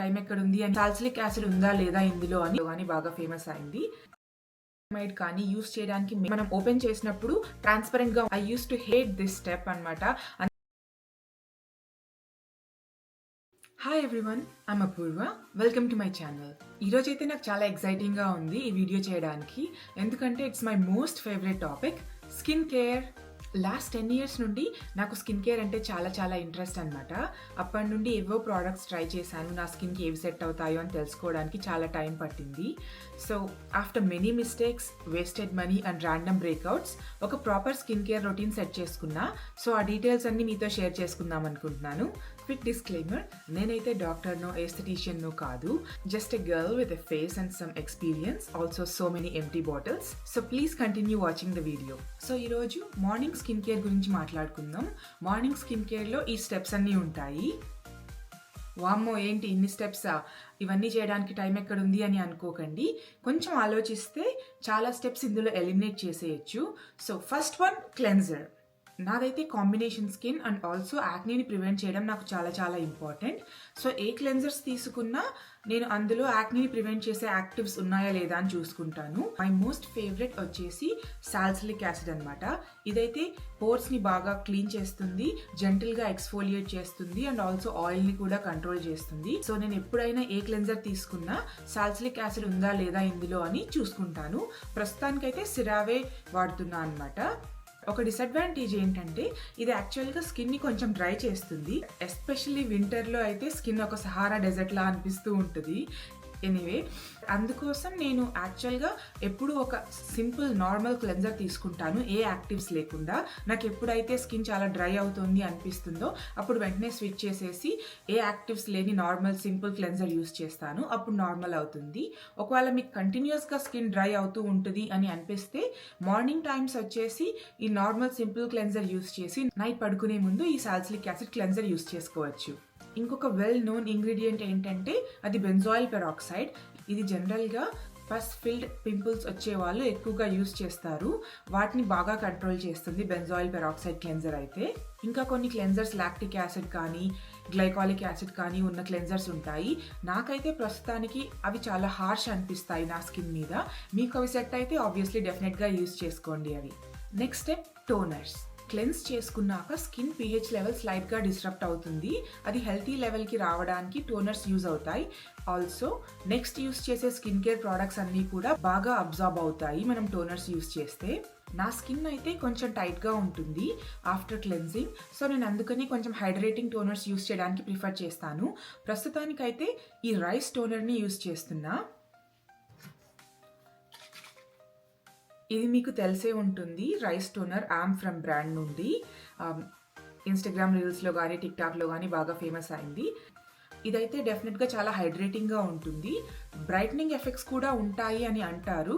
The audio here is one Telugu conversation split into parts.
టైం ఎక్కడ ఉంది అని సాల్సిలిక్ యాసిడ్ ఉందా లేదా ఇందులో అని అని బాగా ఫేమస్ అయింది. మైడ్ కానీ యూస్ చేయడానికి మనం ఓపెన్ చేసినప్పుడు ట్రాన్స్పరెంట్గా I use to hate this step అనమాట hi everyone I'm Apoorva welcome to my channel ఈరోజు అయితే నాకు చాలా ఎక్సైటింగ్గా ఉంది ఈ వీడియో చేయడానికి. ఎందుకంటే it's my most favourite topic skin care last ten years నుండి నాకు స్కిన్ కేర్ అంటే చాలా చాలా ఇంట్రెస్ట్ అనమాట అప్పటి నుండి ఏవో ప్రోడక్ట్స్ ట్రై చేశాను. నా స్కిన్కి ఏవి సెట్ అవుతాయో అని తెలుసుకోవడానికి చాలా టైం పట్టింది. So after many mistakes wasted money and random breakouts ఒక proper skin care routine set చేసుకున్నా. సో ఆ డీటెయిల్స్ అన్ని మీతో షేర్ చేసుకుందాం అనుకుంటున్నాను. క్విక్ డిస్క్లైమర్ నేనైతే డాక్టర్నో ఎస్థెటీషియన్నో కాదు. Just a girl with a face and some experience also so many empty bottles so please continue watching the video so ఈరోజు మార్నింగ్ స్కిన్ కేర్ గురించి మాట్లాడుకుందాం. మార్నింగ్ స్కిన్ కేర్లో ఈ స్టెప్స్ అన్నీ ఉంటాయి. వామ్మో ఏంటి ఇన్ని స్టెప్సా ఇవన్నీ చేయడానికి టైం ఎక్కడ ఉంది అని అనుకోకండి. కొంచెం ఆలోచిస్తే చాలా స్టెప్స్ ఇందులో ఎలిమినేట్ చేసేయచ్చు. సో ఫస్ట్ వన్ క్లెన్జర్ నాదైతే కాంబినేషన్ స్కిన్ అండ్ ఆల్సో యాక్నీని ప్రివెంట్ చేయడం నాకు చాలా చాలా ఇంపార్టెంట్. సో ఏ క్లెన్జర్స్ తీసుకున్నా నేను అందులో యాక్నీని ప్రివెంట్ చేసే యాక్టివ్స్ ఉన్నాయా లేదా అని చూసుకుంటాను. మై మోస్ట్ ఫేవరెట్ వచ్చేసి సాల్సిలిక్ యాసిడ్ అనమాట ఇదైతే పోర్స్ని బాగా క్లీన్ చేస్తుంది జెంటల్గా ఎక్స్ఫోలియేట్ చేస్తుంది అండ్ ఆల్సో ఆయిల్ని కూడా కంట్రోల్ చేస్తుంది. సో నేను ఎప్పుడైనా ఏ క్లెన్జర్ తీసుకున్నా సాల్సిలిక్ యాసిడ్ ఉందా లేదా ఇందులో అని చూసుకుంటాను. ప్రస్తుతానికైతే సిరావే వాడుతున్నా అనమాట ఒక డిసడ్వాంటేజ్ ఏంటంటే ఇది యాక్చువల్గా స్కిన్ని కొంచెం డ్రై చేస్తుంది. ఎస్పెషల్లీ వింటర్లో అయితే స్కిన్ ఒక సహారా డెజర్ట్లా అనిపిస్తూ ఉంటుంది. ఎనీవే అందుకోసం నేను యాక్చువల్గా ఎప్పుడు ఒక సింపుల్ నార్మల్ క్లెన్జర్ తీసుకుంటాను ఏ యాక్టివ్స్ లేకుండా. నాకు ఎప్పుడైతే స్కిన్ చాలా డ్రై అవుతుంది అనిపిస్తుందో అప్పుడు వెంటనే స్విచ్ చేసేసి ఏ యాక్టివ్స్ లేని నార్మల్ సింపుల్ క్లెన్జర్ యూస్ చేస్తాను. అప్పుడు నార్మల్ అవుతుంది. ఒకవేళ మీకు కంటిన్యూస్గా స్కిన్ డ్రై అవుతూ ఉంటుంది అని అనిపిస్తే మార్నింగ్ టైమ్స్ వచ్చేసి ఈ నార్మల్ సింపుల్ క్లెన్జర్ యూస్ చేసి నైట్ పడుకునే ముందు ఈ సాల్సిలిక్ యాసిడ్ క్లెన్జర్ యూస్ చేసుకోవచ్చు. ఇంకొక వెల్ నోన్ ఇంగ్రీడియంట్ ఏంటంటే అది బెంజాయిల్ పెరాక్సైడ్ ఇది జనరల్గా పస్ ఫిల్డ్ పింపుల్స్ వచ్చే వాళ్ళు ఎక్కువగా యూస్ చేస్తారు. వాటిని బాగా కంట్రోల్ చేస్తుంది బెంజాయిల్ పెరాక్సైడ్ క్లెన్జర్ అయితే. ఇంకా కొన్ని క్లెన్జర్స్ లాక్టిక్ యాసిడ్ కానీ గ్లైకాలిక్ యాసిడ్ కానీ ఉన్న క్లెన్జర్స్ ఉంటాయి. నాకైతే ప్రస్తుతానికి అవి చాలా హార్ష్ అనిపిస్తాయి నా స్కిన్ మీద. మీకు అవి సెట్ అయితే ఆబ్వియస్లీ డెఫినెట్గా యూస్ చేసుకోండి అవి. నెక్స్ట్ స్టెప్ టోనర్స్ క్లెన్స్ చేసుకున్నాక స్కిన్ పిహెచ్ లెవెల్స్ లైట్గా డిస్టర్బ్ అవుతుంది. అది హెల్తీ లెవెల్కి రావడానికి టోనర్స్ యూజ్ అవుతాయి. ఆల్సో నెక్స్ట్ యూస్ చేసే స్కిన్ కేర్ ప్రోడక్ట్స్ అన్నీ కూడా బాగా అబ్జార్బ్ అవుతాయి మనం టోనర్స్ యూస్ చేస్తే. నా స్కిన్ అయితే కొంచెం టైట్గా ఉంటుంది ఆఫ్టర్ క్లెన్జింగ్ సో నేను అందుకని కొంచెం హైడ్రేటింగ్ టోనర్స్ యూస్ చేయడానికి ప్రిఫర్ చేస్తాను. ప్రస్తుతానికైతే ఈ రైస్ టోనర్ని యూస్ చేస్తున్నా. ఇది మీకు తెలిసే ఉంటుంది rice toner I'm from brand నుండి. ఇన్స్టాగ్రామ్ రీల్స్లో కానీ టిక్టాక్లో కానీ బాగా ఫేమస్ అయింది. ఇదైతే డెఫినెట్గా చాలా హైడ్రేటింగ్గా ఉంటుంది. బ్రైట్నింగ్ ఎఫెక్ట్స్ కూడా ఉంటాయి అని అంటారు.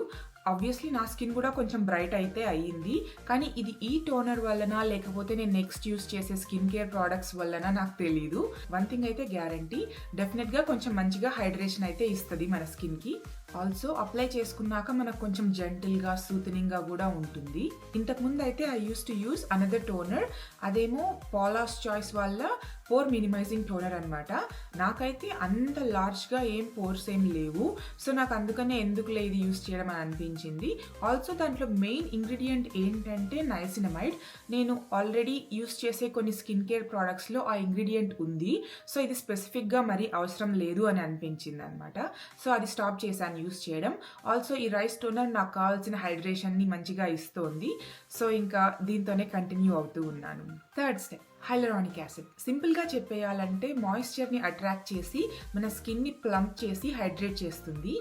ఆబ్వియస్లీ నా స్కిన్ కూడా కొంచెం బ్రైట్ అయితే అయ్యింది. కానీ ఇది ఈ టోనర్ వలన లేకపోతే నేను నెక్స్ట్ యూస్ చేసే స్కిన్ కేర్ ప్రోడక్ట్స్ వలన నాకు తెలియదు వన్ థింగ్ అయితే గ్యారంటీ. డెఫినెట్గా కొంచెం మంచిగా హైడ్రేషన్ అయితే ఇస్తుంది మన స్కిన్కి. ఆల్సో అప్లై చేసుకున్నాక మనకు కొంచెం జెంటిల్గా సూతనింగ్గా కూడా ఉంటుంది. ఇంతకుముందు అయితే I use to use another toner అదేమో పాలాస్ చాయిస్ వల్ల పోర్ మినిమైజింగ్ టోనర్ అనమాట నాకైతే అంత లార్జ్గా ఏం పోర్స్ ఏం లేవు. సో నాకు అందుకనే ఎందుకులే ఇది యూస్ చేయడం అని అనిపించింది. ఆల్సో దాంట్లో మెయిన్ ఇంగ్రీడియంట్ ఏంటంటే నైసినమైడ్ నేను ఆల్రెడీ యూస్ చేసే కొన్ని స్కిన్ కేర్ ప్రోడక్ట్స్లో ఆ ఇంగ్రీడియంట్ ఉంది. సో ఇది స్పెసిఫిక్గా మరీ అవసరం లేదు అని అనిపించింది అనమాట సో అది స్టాప్ చేశాను. యూస్ చేయడం. ఆల్సో ఈ రైస్ టోనర్ నాకు కావాల్సిన హైడ్రేషన్ని మంచిగా ఇస్తోంది. సో ఇంకా దీంతోనే కంటిన్యూ అవుతూ ఉన్నాను. థర్డ్ స్టెప్ హైలరానిక్ యాసిడ్ సింపుల్గా చెప్పేయాలంటే మాయిశ్చర్ని అట్రాక్ట్ చేసి మన స్కిన్ని ప్లంప్ చేసి హైడ్రేట్ చేస్తుంది.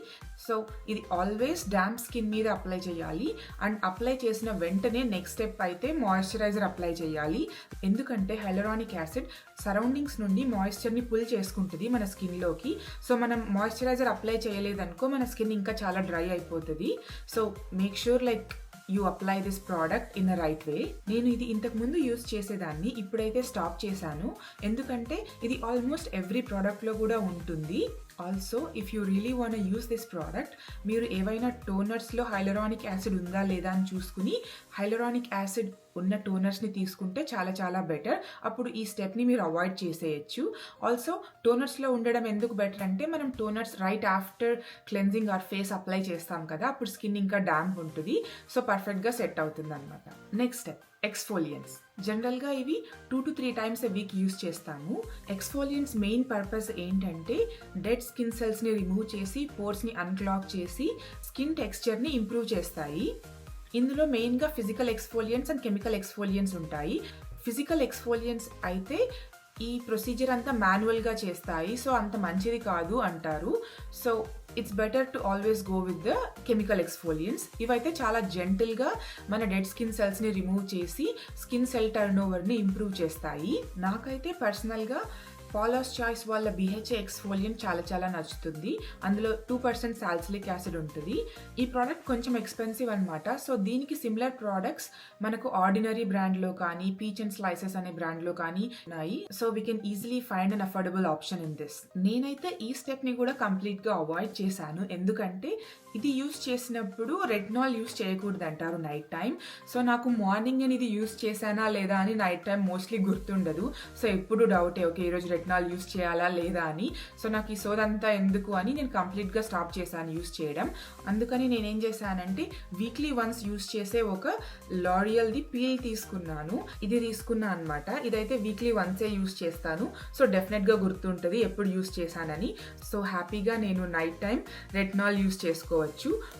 సో ఇది ఆల్వేస్ డ్యామ్ స్కిన్ మీద అప్లై చేయాలి. అండ్ అప్లై చేసిన వెంటనే నెక్స్ట్ స్టెప్ అయితే మాయిశ్చరైజర్ అప్లై చేయాలి. ఎందుకంటే హైలరానిక్ యాసిడ్ సరౌండింగ్స్ నుండి మాయిశ్చర్ని పుల్ చేసుకుంటుంది మన స్కిన్లోకి సో మనం మాయిశ్చరైజర్ అప్లై చేయలేదనుకో మన స్కిన్ ఇంకా చాలా డ్రై అయిపోతుంది. So make sure like you apply this product in the right way నేను ఇది ఇంతకు ముందు యూస్ చేసేదాన్ని ఇప్పుడైతే స్టాప్ చేశాను. ఎందుకంటే ఇది ఆల్మోస్ట్ ఎవ్రీ ప్రోడక్ట్లో కూడా ఉంటుంది. Also if you really want use this product మీరు ఏవైనా టోనర్స్లో హైలరానిక్ యాసిడ్ ఉందా లేదా అని చూసుకుని హైలరానిక్ యాసిడ్ ఉన్న టోనర్స్ని తీసుకుంటే చాలా చాలా బెటర్. అప్పుడు ఈ స్టెప్ని మీరు అవాయిడ్ చేసేయచ్చు. ఆల్సో టోనర్స్లో ఉండడం ఎందుకు బెటర్ అంటే మనం toners right after cleansing our face apply చేస్తాం కదా అప్పుడు స్కిన్ ఇంకా డ్యాంప్ ఉంటుంది. సో పర్ఫెక్ట్గా సెట్ అవుతుంది అనమాట నెక్స్ట్ స్టెప్ ఎక్స్ఫోలియన్స్ జనరల్గా ఇవి two to three times a week use చేస్తాము. ఎక్స్ఫోలియన్స్ మెయిన్ పర్పస్ ఏంటంటే డెడ్ స్కిన్ సెల్స్ని రిమూవ్ చేసి పోర్స్ని అన్క్లాక్ చేసి స్కిన్ టెక్స్చర్ని ఇంప్రూవ్ చేస్తాయి. ఇందులో మెయిన్గా physical exfoliants and chemical exfoliants ఉంటాయి. ఫిజికల్ ఎక్స్ఫోలియన్స్ అయితే ఈ ప్రొసీజర్ అంతా మాన్యువల్గా చేస్తాయి. సో అంత మంచిది కాదు అంటారు. So it's better to always go with the chemical exfoliants ఇవైతే చాలా జెంటిల్గా మన డెడ్ స్కిన్ సెల్స్ని రిమూవ్ చేసి స్కిన్ సెల్ టర్న్ ఓవర్ని ఇంప్రూవ్ చేస్తాయి. నాకైతే పర్సనల్గా పాలాస్ చాయిస్ వాళ్ళ బిహెచ్ఏ ఎక్స్ఫోలియం చాలా చాలా నచ్చుతుంది. అందులో టూ పర్సెంట్ సాల్సిలిక్ యాసిడ్ ఉంటుంది. ఈ ప్రోడక్ట్ కొంచెం ఎక్స్పెన్సివ్ అనమాట సో దీనికి సిమిలర్ ప్రోడక్ట్స్ మనకు ఆర్డినరీ బ్రాండ్లో కానీ పీచ్ అండ్ స్లైసెస్ అనే బ్రాండ్లో కానీ ఉన్నాయి. So we can easily find an affordable option in this నేనైతే ఈ స్టెప్ని కూడా కంప్లీట్గా అవాయిడ్ చేశాను. ఎందుకంటే ఇది యూస్ చేసినప్పుడు రెడ్నాల్ యూస్ చేయకూడదు అంటారు నైట్ టైం సో నాకు మార్నింగ్ నేను ఇది యూస్ చేశానా లేదా అని నైట్ టైం మోస్ట్లీ గుర్తుండదు. సో ఎప్పుడు డౌటే ఓకే ఈరోజు రెడ్నాల్ యూస్ చేయాలా లేదా అని. సో నాకు ఈ సోదంతా ఎందుకు అని నేను కంప్లీట్గా స్టాప్ చేశాను యూస్ చేయడం. అందుకని నేనేం చేశానంటే వీక్లీ వన్స్ యూస్ చేసే ఒక లారియల్ది పీల్ తీసుకున్నాను. ఇది తీసుకున్నా అనమాట ఇదైతే వీక్లీ వన్సే యూస్ చేస్తాను. సో డెఫినెట్గా గుర్తుంటుంది ఎప్పుడు యూస్ చేశానని. సో హ్యాపీగా నేను నైట్ టైం రెట్నాల్ యూస్ చేసుకోవచ్చు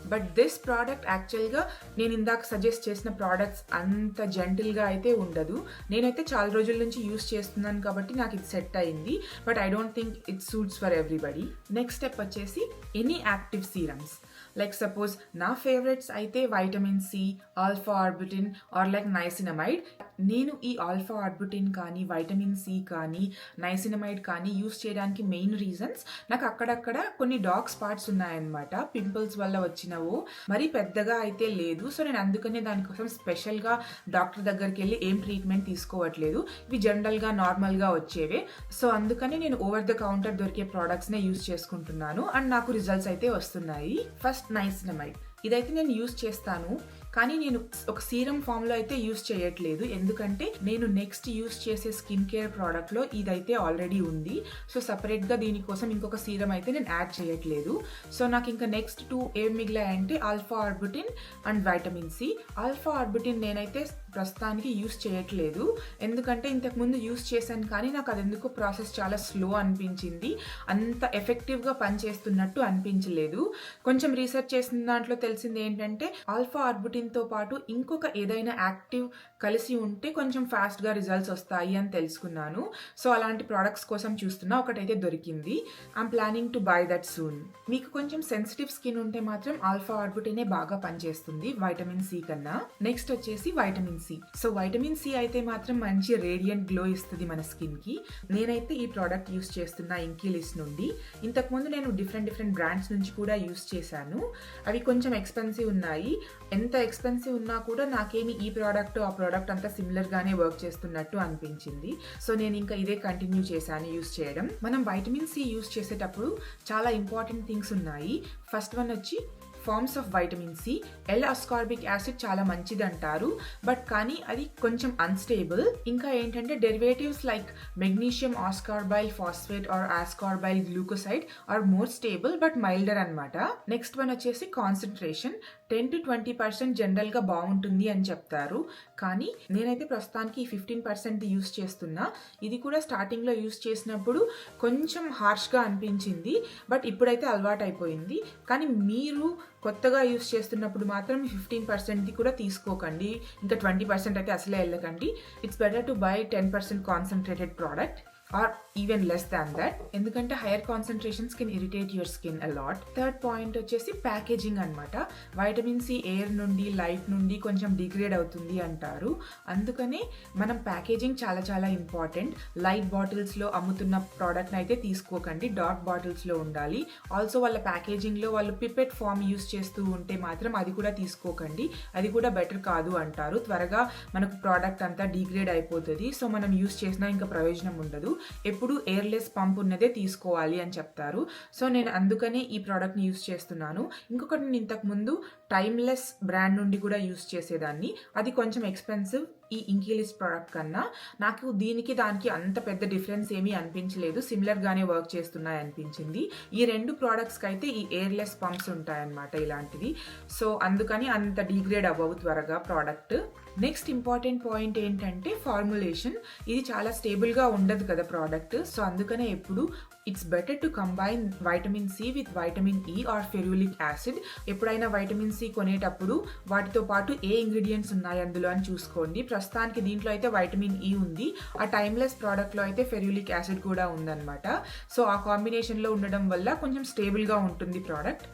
బట్ దిస్ ప్రోడక్ట్ యాక్చువల్గా నేను ఇందాక సజెస్ట్ చేసిన ప్రోడక్ట్స్ అంత జెంటిల్గా అయితే ఉండదు. నేనైతే చాలా రోజుల నుంచి యూస్ చేస్తున్నాను కాబట్టి నాకు ఇది సెట్ అయింది. But I don't think it suits for everybody next step వచ్చేసి any active serums like suppose నా ఫేవరెట్స్ అయితే vitamin C alpha arbutin or like niacinamide నేను ఈ ఆల్ఫా ఆర్బుటిన్ కానీ వైటమిన్ సి కానీ నైసినమైడ్ కానీ యూస్ చేయడానికి మెయిన్ రీజన్స్ నాకు అక్కడక్కడ కొన్ని డాగ్ స్పాట్స్ ఉన్నాయన్నమాట. పింపుల్స్ వల్ల వచ్చినవో మరీ పెద్దగా అయితే లేదు. సో నేను అందుకనే దానికోసం స్పెషల్గా డాక్టర్ దగ్గరికి వెళ్ళి ఏం ట్రీట్మెంట్ తీసుకోవట్లేదు. ఇవి జనరల్గా నార్మల్గా వచ్చేవే. సో అందుకని నేను ఓవర్ ద కౌంటర్ దొరికే ప్రోడక్ట్స్నే యూస్ చేసుకుంటున్నాను. అండ్ నాకు రిజల్ట్స్ అయితే వస్తున్నాయి. ఫస్ట్ నైసినమైడ్ ఇదైతే నేను యూస్ చేస్తాను కానీ నేను ఒక సీరం ఫామ్లో అయితే యూస్ చేయట్లేదు. ఎందుకంటే నేను నెక్స్ట్ యూస్ చేసే స్కిన్ కేర్ ప్రోడక్ట్లో ఇదైతే ఆల్రెడీ ఉంది. సో సపరేట్గా దీనికోసం ఇంకొక సీరం అయితే నేను యాడ్ చేయట్లేదు. సో నాకు ఇంకా నెక్స్ట్ టూ ఏం మిగిలాయంటే alpha arbutin and vitamin C alpha arbutin నేనైతే ప్రస్తుతానికి యూస్ చేయట్లేదు. ఎందుకంటే ఇంతకుముందు యూస్ చేశాను కానీ నాకు అది ఎందుకు ప్రాసెస్ చాలా స్లో అనిపించింది. అంత ఎఫెక్టివ్గా పనిచేస్తున్నట్టు అనిపించలేదు. కొంచెం రీసెర్చ్ చేసిన దాంట్లో తెలిసింది ఏంటంటే ఆల్ఫా ఆర్బుటిన్తో పాటు ఇంకొక ఏదైనా యాక్టివ్ కలిసి ఉంటే కొంచెం ఫాస్ట్గా రిజల్ట్స్ వస్తాయి అని తెలుసుకున్నాను. సో అలాంటి ప్రోడక్ట్స్ కోసం చూస్తున్నా ఒకటైతే దొరికింది. I'm planning to buy that soon మీకు కొంచెం సెన్సిటివ్ స్కిన్ ఉంటే మాత్రం ఆల్ఫా ఆర్బుటినే బాగా పనిచేస్తుంది వైటమిన్ సి కన్నా. నెక్స్ట్ వచ్చేసి vitamin C so vitamin C అయితే మాత్రం మంచి రేడియంట్ గ్లో ఇస్తుంది మన స్కిన్కి. నేనైతే ఈ ప్రోడక్ట్ యూస్ చేస్తున్నా ఇంకీలిస్ నుండి. ఇంతకుముందు నేను డిఫరెంట్ డిఫరెంట్ బ్రాండ్స్ నుంచి కూడా యూస్ చేశాను. అవి కొంచెం ఎక్స్పెన్సివ్ ఉన్నాయి. ఎంత ఎక్స్పెన్సివ్ ఉన్నా కూడా నాకేమి ఈ ప్రోడక్ట్ ఆ ప్రోడక్ట్ ప్రోడక్ట్ అంతా సిమిలర్ గానే వర్క్ చేస్తున్నట్టు అనిపించింది. సో నేను ఇంకా ఇదే కంటిన్యూ చేశాను యూస్ చేయడం. మనం వైటమిన్ సి యూస్ చేసేటప్పుడు చాలా ఇంపార్టెంట్ థింగ్స్ ఉన్నాయి. ఫస్ట్ వన్ వచ్చి forms of vitamin C L ascorbic acid చాలా మంచిది అంటారు బట్ కానీ అది కొంచెం అన్స్టేబుల్ ఇంకా ఏంటంటే derivatives like magnesium ascorbyl phosphate or ascorbyl glucoside are more stable but milder అనమాట నెక్స్ట్ వన్ వచ్చేసి concentration ten to twenty percent జనరల్గా బాగుంటుంది అని చెప్తారు. కానీ నేనైతే ప్రస్తుతానికి ఫిఫ్టీన్ పర్సెంట్ యూస్ చేస్తున్నా. ఇది కూడా స్టార్టింగ్లో యూస్ చేసినప్పుడు కొంచెం హార్ష్గా అనిపించింది. బట్ ఇప్పుడైతే అలవాటు అయిపోయింది కానీ మీరు కొత్తగా యూస్ చేస్తున్నప్పుడు మాత్రం ఫిఫ్టీన్ పర్సెంట్ది కూడా తీసుకోకండి. ఇంకా ట్వంటీ పర్సెంట్ అయితే అసలే వెళ్ళకండి. It's better to buy ten percent concentrated product or even less than that ఎందుకంటే higher concentrations can irritate your skin a lot third point వచ్చేసి ప్యాకేజింగ్ అనమాట వైటమిన్ సి ఎయిర్ నుండి లైట్ నుండి కొంచెం డిగ్రేడ్ అవుతుంది అంటారు. అందుకనే మనం ప్యాకేజింగ్ చాలా చాలా ఇంపార్టెంట్ లైట్ బాటిల్స్లో అమ్ముతున్న ప్రోడక్ట్ని అయితే తీసుకోకండి. డార్క్ బాటిల్స్లో ఉండాలి. ఆల్సో వాళ్ళ ప్యాకేజింగ్లో వాళ్ళు పిపెట్ ఫామ్ యూస్ చేస్తూ ఉంటే మాత్రం అది కూడా తీసుకోకండి. అది కూడా బెటర్ కాదు అంటారు. త్వరగా మనకు ప్రోడక్ట్ అంతా డిగ్రేడ్ అయిపోతుంది. సో మనం యూస్ చేసినా ఇంకా ప్రయోజనం ఉండదు. ఎప్పుడు ఎయిర్లెస్ పంప్ ఉన్నదే తీసుకోవాలి అని చెప్తారు. సో నేను అందుకనే ఈ ప్రోడక్ట్ని యూస్ చేస్తున్నాను. ఇంకొకటి నేను ఇంతకు ముందు టైమ్లెస్ బ్రాండ్ నుండి కూడా యూస్ చేసేదాన్ని. అది కొంచెం ఎక్స్పెన్సివ్ ఈ ఇంకీలిస్ ప్రోడక్ట్ కన్నా నాకు దీనికి దానికి అంత పెద్ద డిఫరెన్స్ ఏమీ అనిపించలేదు. సిమిలర్గానే వర్క్ చేస్తున్నాయి అనిపించింది. ఈ రెండు ప్రోడక్ట్స్కి అయితే ఈ ఎయిర్లెస్ పంప్స్ ఉంటాయన్నమాట ఇలాంటివి. సో అందుకని అంత డిగ్రేడ్ అవ్వవు త్వరగా ప్రోడక్ట్ నెక్స్ట్ ఇంపార్టెంట్ పాయింట్ ఏంటంటే ఫార్ములేషన్ ఇది చాలా స్టేబుల్గా ఉండదు కదా ప్రోడక్ట్ సో అందుకనే ఎప్పుడు it's better to combine vitamin C with vitamin E or ferulic acid ఎప్పుడైనా వైటమిన్ సి కొనేటప్పుడు వాటితో పాటు ఏ ఇంగ్రీడియంట్స్ ఉన్నాయి అందులో అని చూసుకోండి. ప్రస్తుతానికి దీంట్లో అయితే వైటమిన్ ఈ e ఉంది. ఆ టైమ్లెస్ ప్రోడక్ట్లో అయితే ఫెరులిక్ యాసిడ్ కూడా ఉందన్నమాట. సో ఆ కాంబినేషన్లో ఉండడం వల్ల కొంచెం స్టేబుల్గా ఉంటుంది ప్రోడక్ట్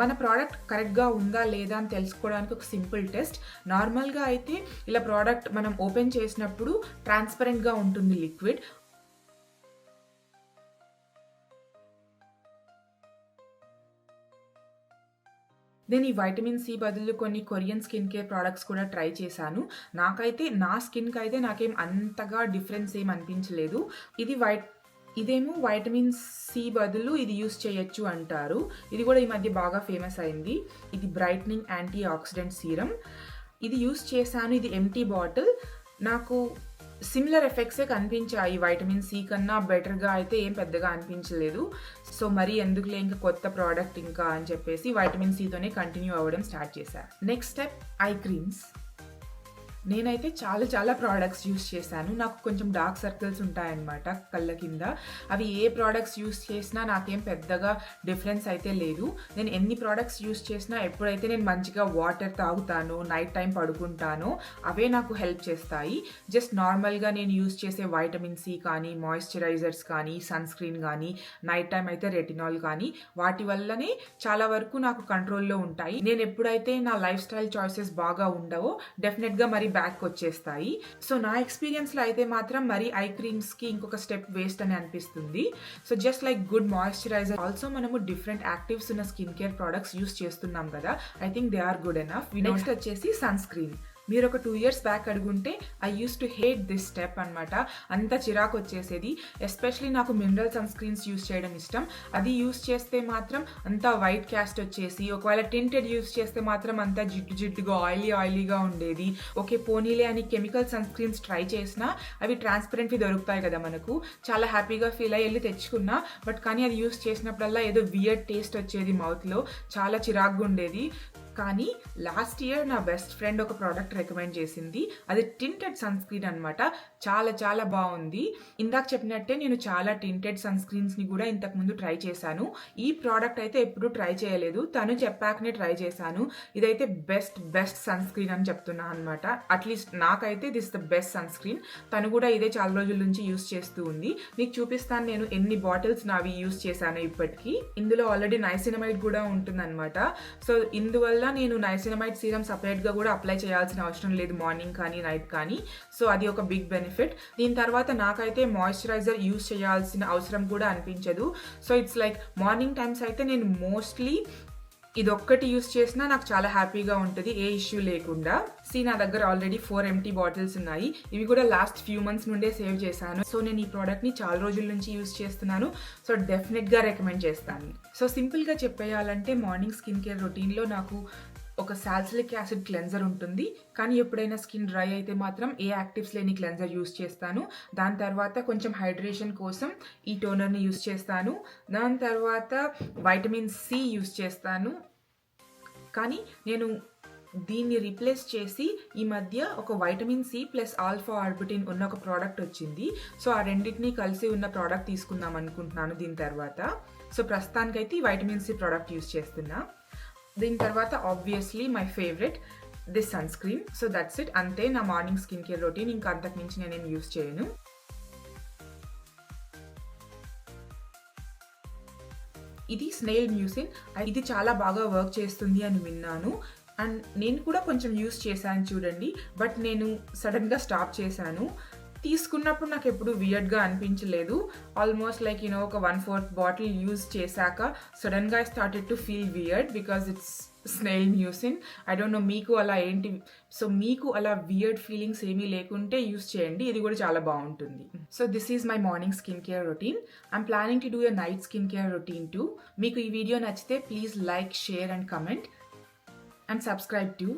మన ప్రోడక్ట్ కరెక్ట్గా ఉందా లేదా అని తెలుసుకోవడానికి ఒక సింపుల్ టెస్ట్ నార్మల్గా అయితే ఇలా ప్రోడక్ట్ మనం ఓపెన్ చేసినప్పుడు ట్రాన్స్పరెంట్గా ఉంటుంది లిక్విడ్ నేను ఈ వైటమిన్ సి బదులు కొన్ని కొరియన్ స్కిన్ కేర్ ప్రోడక్ట్స్ కూడా ట్రై చేశాను. నాకైతే నా స్కిన్కి అయితే నాకేం అంతగా డిఫరెన్స్ ఏం అనిపించలేదు. ఇది వైట్ ఇదేమో వైటమిన్ సి బదులు ఇది యూస్ చేయొచ్చు అంటారు. ఇది కూడా ఈ మధ్య బాగా ఫేమస్ అయింది. ఇది బ్రైట్నింగ్ యాంటీ ఆక్సిడెంట్ సీరం ఇది యూస్ చేశాను. ఇది ఎంటీ బాటిల్ నాకు సిమిలర్ ఎఫెక్ట్సే కనిపించాయి. వైటమిన్ సి కన్నా బెటర్గా అయితే ఏం పెద్దగా అనిపించలేదు. సో మరి ఎందుకులే ఇంకా కొత్త ప్రోడక్ట్ ఇంకా అని చెప్పేసి వైటమిన్ సితోనే కంటిన్యూ అవ్వడం స్టార్ట్ చేశాను నెక్స్ట్ స్టెప్ ఐ క్రీమ్స్ నేనైతే చాలా చాలా ప్రోడక్ట్స్ యూస్ చేశాను. నాకు కొంచెం డార్క్ సర్కిల్స్ ఉంటాయన్నమాట కళ్ళ కింద. అవి ఏ ప్రోడక్ట్స్ యూస్ చేసినా నాకేం పెద్దగా డిఫరెన్స్ అయితే లేదు. నేను ఎన్ని ప్రోడక్ట్స్ యూస్ చేసినా ఎప్పుడైతే నేను మంచిగా వాటర్ తాగుతానో నైట్ టైం పడుకుంటానో అవే నాకు హెల్ప్ చేస్తాయి. జస్ట్ నార్మల్గా నేను యూస్ చేసే వైటమిన్ సి కానీ మాయిశ్చరైజర్స్ కానీ సన్ స్క్రీన్ కానీ నైట్ టైం అయితే రెటినాల్ కానీ వాటి వల్లనే చాలా వరకు నాకు కంట్రోల్లో ఉంటాయి. నేను ఎప్పుడైతే నా లైఫ్ స్టైల్ చాయిసెస్ బాగా ఉండవో డెఫినెట్గా మరి బ్యాక్ వచ్చేస్తాయి. సో నా ఎక్స్పీరియన్స్లో అయితే మాత్రం మరి ఐ క్రీమ్స్కి ఇంకొక స్టెప్ వేస్ట్ అని అనిపిస్తుంది. So just like good moisturiser also మనము డిఫరెంట్ యాక్టివ్స్ ఉన్న స్కిన్ కేర్ ప్రోడక్ట్స్ యూస్ చేస్తున్నాం కదా. I think they are good enough next వచ్చేసి సన్ స్క్రీన్ మీరు ఒక two years back అడుగుంటే I used to hate this step అనమాట అంత చిరాకు వచ్చేసేది. ఎస్పెషలీ నాకు మినరల్ సన్ స్క్రీన్స్ యూస్ చేయడం ఇష్టం. అది యూస్ చేస్తే మాత్రం అంతా వైట్ క్యాస్ట్ వచ్చేసి ఒకవేళ టింటెడ్ యూస్ చేస్తే మాత్రం అంతా జిడ్డు జిడ్డుగా ఆయిలీ ఆయిలీగా ఉండేది. ఓకే పోనీలే అని కెమికల్ సన్ స్క్రీన్స్ ట్రై చేసినా అవి ట్రాన్స్పరెంట్వి దొరుకుతాయి కదా మనకు. చాలా హ్యాపీగా ఫీల్ అయ్యి వెళ్ళి తెచ్చుకున్నా బట్ కానీ అది యూస్ చేసినప్పుడల్లా ఏదో వియర్డ్ టేస్ట్ వచ్చేది మౌత్లో చాలా చిరాగ్గా ఉండేది కానీ లాస్ట్ ఇయర్ నా బెస్ట్ ఫ్రెండ్ ఒక ప్రోడక్ట్ రికమెండ్ చేసింది. అది టింటెడ్ సన్ స్క్రీన్ అనమాట చాలా చాలా బాగుంది. ఇందాక చెప్పినట్టే నేను చాలా టింటెడ్ సన్ స్క్రీన్స్ని కూడా ఇంతకుముందు ట్రై చేశాను. ఈ ప్రోడక్ట్ అయితే ఎప్పుడూ ట్రై చేయలేదు. తను చెప్పాకనే ట్రై చేశాను. ఇదైతే బెస్ట్ బెస్ట్ సన్ స్క్రీన్ అని చెప్తున్నా అనమాట అట్లీస్ట్ నాకైతే this the best sunscreen తను కూడా ఇదే చాలా రోజుల నుంచి యూస్ చేస్తూ ఉంది. మీకు చూపిస్తాను నేను ఎన్ని బాటిల్స్ నావి యూస్ చేశాను ఇప్పటికీ. ఇందులో ఆల్రెడీ నైసినమైడ్ కూడా ఉంటుందన్నమాట. సో ఇందువల్ల నేను నైసినమైడ్ సీరం సపరేట్గా కూడా అప్లై చేయాల్సిన అవసరం లేదు మార్నింగ్ కానీ నైట్ కానీ. సో అది ఒక బిగ్ బెనిఫిట్. దీని తర్వాత నాకైతే మాయిశ్చరైజర్ యూస్ చేయాల్సిన అవసరం కూడా అనిపించదు. So it's like morning times అయితే నేను మోస్ట్లీ ఇది ఒక్కటి యూస్ చేసినా నాకు చాలా హ్యాపీగా ఉంటుంది ఏ ఇష్యూ లేకుండా. సీ నా దగ్గర ఆల్రెడీ ఫోర్ ఎంటీ బాటిల్స్ ఉన్నాయి. ఇవి కూడా లాస్ట్ ఫ్యూ మంత్స్ నుండే సేవ్ చేశాను. సో నేను ఈ ప్రోడక్ట్ని చాలా రోజుల నుంచి యూస్ చేస్తున్నాను. సో డెఫినెట్గా రికమెండ్ చేస్తాను. సో సింపుల్గా చెప్పేయాలంటే మార్నింగ్ స్కిన్ కేర్ రొటీన్లో నాకు ఒక సాల్సిలిక్ యాసిడ్ క్లెన్జర్ ఉంటుంది. కానీ ఎప్పుడైనా స్కిన్ డ్రై అయితే మాత్రం ఏ యాక్టివ్స్ లేని క్లెన్జర్ యూస్ చేస్తాను. దాని తర్వాత కొంచెం హైడ్రేషన్ కోసం ఈ టోనర్ని యూస్ చేస్తాను. దాని తర్వాత వైటమిన్ సి యూస్ చేస్తాను. కానీ నేను దీన్ని రీప్లేస్ చేసి ఈ మధ్య ఒక vitamin C plus alpha arbutin ఉన్న ఒక ప్రోడక్ట్ వచ్చింది. సో ఆ రెండింటిని కలిసి ఉన్న ప్రోడక్ట్ తీసుకుందాం అనుకుంటున్నాను దీని తర్వాత. సో ప్రస్తుతానికైతే ఈ వైటమిన్ సి ప్రోడక్ట్ యూస్ చేస్తున్నా. దీని తర్వాత obviously my favourite this sunscreen so that's it అంతే నా మార్నింగ్ స్కిన్ కేర్ రొటీన్ ఇంకా అంతకుమించి నేనేం యూస్ చేయను. ఇది స్నేల్ మ్యూసిన్ ఇది చాలా బాగా వర్క్ చేస్తుంది అని విన్నాను. అండ్ నేను కూడా కొంచెం యూస్ చేశాను చూడండి. బట్ నేను సడన్గా స్టాప్ చేశాను. తీసుకున్నప్పుడు నాకు ఎప్పుడు వియర్డ్గా అనిపించలేదు. ఆల్మోస్ట్ లైక్ యూనో ఒక వన్ ఫోర్త్ బాటిల్ యూజ్ చేశాక సడన్గా I started to feel weird because it's snail mucin I don't know మీకు అలా ఏంటి సో మీకు అలా వియర్డ్ ఫీలింగ్స్ ఏమీ లేకుంటే యూస్ చేయండి ఇది కూడా చాలా బాగుంటుంది. So this is my morning skin care routine I'm planning to do a night skin care routine to మీకు ఈ వీడియో నచ్చితే please like share and comment and subscribe to